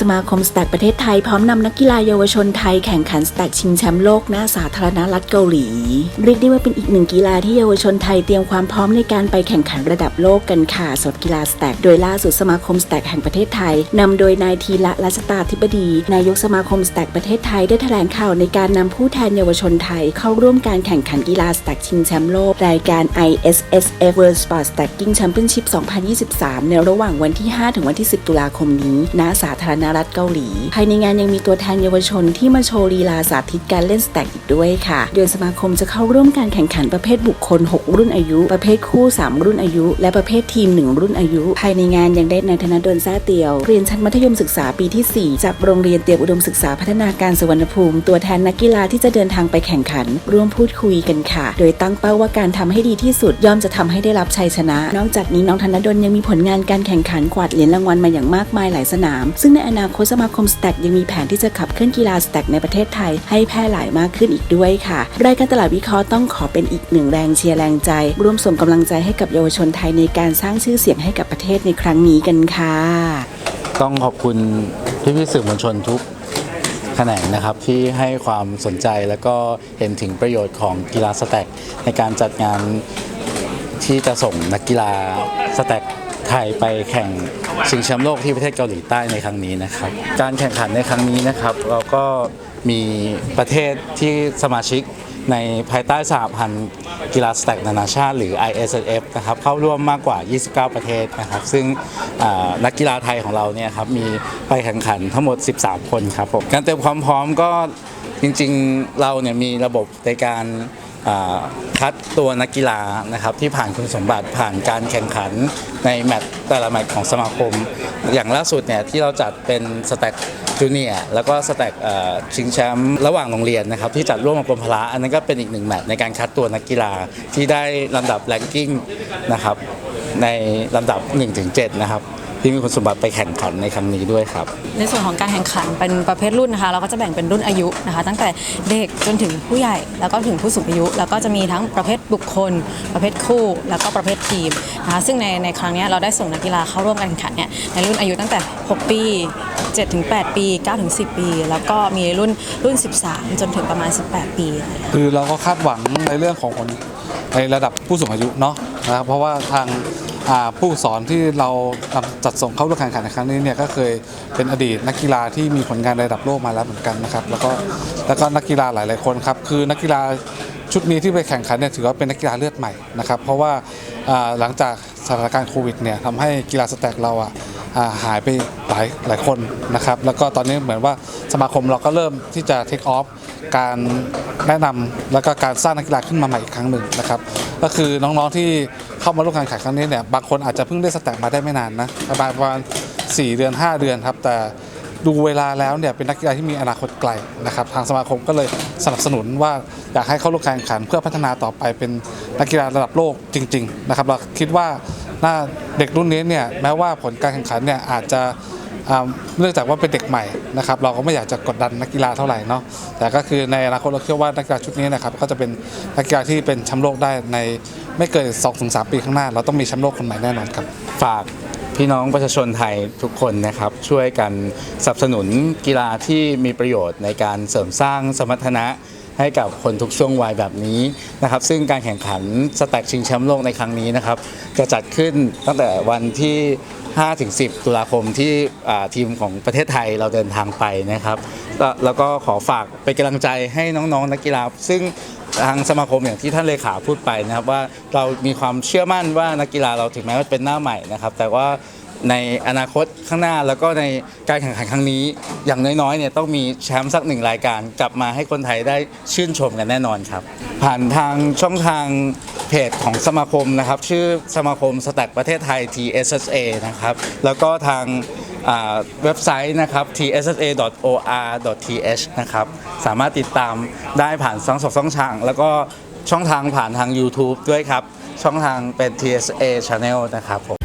สมาคมสแต็กประเทศไทยพร้อมนำนักกีฬาเยาวชนไทยแข่งขันสแต็กชิงแชมป์โลกหน้าสาธารณรัฐเกาหลี เรียกได้ว่าเป็นอีกหนึ่งกีฬาที่เยาวชนไทยเตรียมความพร้อมในการไปแข่งขันระดับโลกกันค่ะสำหรับกีฬาสแต็กโดยล่าสุดสมาคมสแต็กแห่งประเทศไทยนำโดยนายทีละรัชตาธิบดี นายกสมาคมสแต็กประเทศไทยได้แถลงข่าวในการนำผู้แทนเยาวชนไทย เข้าร่วมการแข่งขันกีฬาสแต็กชิงแชมป์โลก รายการ ISSF World Sport Stacking Championship 2023 ในระหว่างวันที่ 5 ถึงวันที่ 10 ตุลาคมนี้ณสาธารณรัฐเกาหลี ภายในงานยังมีตัวแทนเยาวชนที่มาโชว์ลีลาสาธิตการเล่นสแต็กอีกด้วยค่ะ โดยสมาคมจะเข้าร่วมการแข่งขันประเภทบุคคล 6 รุ่นอายุ ประเภทคู่ 3 รุ่นอายุ และประเภททีม 1 รุ่นอายุ ภายในงานยังได้นายธนดลซ่เตียว เรียนชั้นมัธยมศึกษาปีที่ 4 จากโรงเรียนเตรียมอุดมศึกษาพัฒนาการสวรรณภูมิ ตัวแทนนักกีฬาที่จะเดินทางไปแข่งขัน ร่วมพูดคุยกันค่ะ โดยตั้งเป้าว่าการทำให้ดีที่สุดย่อมจะทำให้ได้รับชัยชนะ นอกจากนี้น้องธนดลยังมีผลงานการแข่งขันกวาดเหรียญรางวัลมาอย่างมากมายหลายสนาม ซึ่งในอนาคตสมาคมสแต็กยังมีแผนที่จะขับเคลื่อนกีฬาสแต็กในประเทศไทยให้แพร่หลายมากขึ้นอีกด้วยค่ะ รายการตลาดวิเคราะห์ต้องขอเป็นอีกหนึ่งแรงเชียร์แรงใจ ร่วมส่งกำลังใจให้กับเยาวชนไทยในการสร้างชื่อเสียงให้กับประเทศในครั้งนี้กันค่ะ ต้องขอบคุณพี่พี่ๆสื่อมวลชนทุกแขนงนะครับที่ให้ความสนใจแล้วก็เห็นถึงประโยชน์ของกีฬาสแต็กในการจัดงานที่จะส่งนักกีฬาสแต็ก ไทยไปแข่งชิงแชมป์โลกที่ประเทศเกาหลีใต้ในครั้งนี้นะครับ การแข่งขันในครั้งนี้นะครับ เราก็มีประเทศที่สมาชิกในภายใต้สหพันธ์กีฬาสแต็กนานาชาติ หรือ ISF นะครับเข้าร่วมมากกว่า 29 ประเทศนะครับซึ่งนักกีฬาไทยของเราเนี่ยครับมีไปแข่งขันทั้งหมด 13 คนครับผมการเตรียมความพร้อมก็จริงๆเราเนี่ยมีระบบในการ คัดตัวนักกีฬานะครับที่ผ่านคุณสมบัติผ่านการแข่งขันในแมตช์แต่ละแมตช์ของสมาคม อย่างล่าสุดเนี่ยที่เราจัดเป็นสแต็กจูเนียร์แล้วก็สแต็กชิงแชมป์ระหว่างโรงเรียนนะครับที่จัดร่วมกับกรมพละอันนั้นก็เป็นอีกหนึ่งแมตช์ในการคัดตัวนักกีฬาที่ได้ลำดับแรงกิ้งนะครับในลำดับ 1-7 นะครับ ที่มีคุณสมบัติไปแข่งขันในครั้งนี้ด้วยครับ ในส่วนของการแข่งขันเป็นประเภทรุ่นนะคะ เราก็จะแบ่งเป็นรุ่นอายุนะคะ ตั้งแต่เด็กจนถึงผู้ใหญ่ แล้วก็ถึงผู้สูงอายุ แล้วก็จะมีทั้งประเภทบุคคล ประเภทคู่ แล้วก็ประเภททีมนะคะซึ่งในในครั้งเนี้ยเราได้ส่งนักกีฬาเข้าร่วมการแข่งขันเนี่ยในรุ่นอายุตั้งแต่ 6 ปี 7-8 ปี 9-10 ปี แล้วก็มีรุ่นรุ่น 13 จนถึงประมาณ 18 ปี คือเราก็คาดหวังในเรื่องของคนในระดับผู้สูงอายุเนาะนะครับเพราะว่าทางอ่า ผู้สอนที่เราจัดส่งเข้าร่วมแข่งขันในครั้งนี้เนี่ยก็เคยเป็นอดีตนักกีฬาที่มีผลงานระดับโลกมาแล้วเหมือนกันนะครับ แล้วก็แล้วก็นักกีฬาหลาย ๆ คนครับคือนักกีฬาชุดนี้ที่ไปแข่งขันเนี่ยถือว่าเป็นนักกีฬาเลือดใหม่นะครับ เพราะว่าหลังจากสถานการณ์โควิดเนี่ยทำให้กีฬาสแต็กเราอะอ่าหายไปหลายหลายคนนะครับ แล้วก็ตอนนี้เหมือนว่าสมาคมเราก็เริ่มที่จะเทคออฟการแนะนำแล้วก็การสร้างนักกีฬาขึ้นมาใหม่อีกครั้งหนึ่งนะครับ ก็คือน้องๆที่ เข้ามาร่วมการแข่งครั้งนี้เนี่ยบางคนอาจจะเพิ่งได้สแต็กมาได้ไม่นานนะประมาณประมาณ4เดือน 5 เดือนครับ แต่ดูเวลาแล้วเนี่ยเป็นนักกีฬาที่มีอนาคตไกลนะครับทางสมาคมก็เลยสนับสนุนว่าอยากให้เข้าร่วมการแข่งขัน เพื่อพัฒนาต่อไปเป็นนักกีฬาระดับโลกจริง ๆ นะครับ เราคิดว่าน่าเด็กรุ่นนี้เนี่ยแม้ว่าผลการแข่งขันเนี่ยอาจจะ เนื่องจากว่าเป็นเด็กใหม่นะครับเราก็ไม่อยากจะกดดันนักกีฬาเท่าไหร่เนาะแต่ก็คือในอนาคตเราเชื่อว่านักกีฬาชุดนี้นะครับก็จะเป็นนักกีฬาที่เป็นแชมป์โลกได้ในไม่เกิน2-3 ปีข้างหน้า เราต้องมีแชมป์โลกคนใหม่แน่นอนครับฝากพี่น้องประชาชนไทยทุกคนนะครับช่วยกันสนับสนุนกีฬาที่มีประโยชน์ในการเสริมสร้างสมรรถนะให้กับคนทุกช่วงวัยแบบนี้นะครับ ซึ่งการแข่งขันสแต็กชิงแชมป์โลกในครั้งนี้นะครับ จะจัดขึ้นตั้งแต่วันที่ 5-10 ตุลาคมที่ทีมของประเทศไทยเราเดินทางไปนะครับ แล้วก็ขอฝากเป็นกำลังใจให้น้องๆ นักกีฬา ซึ่งทางสมาคมอย่างที่ท่านเลขาพูดไปนะครับว่าเรามีความเชื่อมั่นว่านักกีฬาเราถึงแม้ว่าเป็นหน้าใหม่นะครับ แต่ว่า ในอนาคตข้างหน้าแล้วก็ในการแข่งขันครั้งนี้อย่างน้อยๆเนี่ยต้องมีแชมป์สักหนึ่งรายการ กลับมาให้คนไทยได้ชื่นชมกันแน่นอนครับ ผ่านทางช่องทางเพจของสมาคมนะครับ ชื่อสมาคมสแต็กประเทศไทย TSSA นะครับ แล้วก็ทางเว็บไซต์นะครับ tssa.or.th นะครับ สามารถติดตามได้ผ่านสองสองช่องทาง แล้วก็ช่องทางผ่านทาง YouTube ด้วยครับ ช่องทางเป็น TSA Channel นะครับผม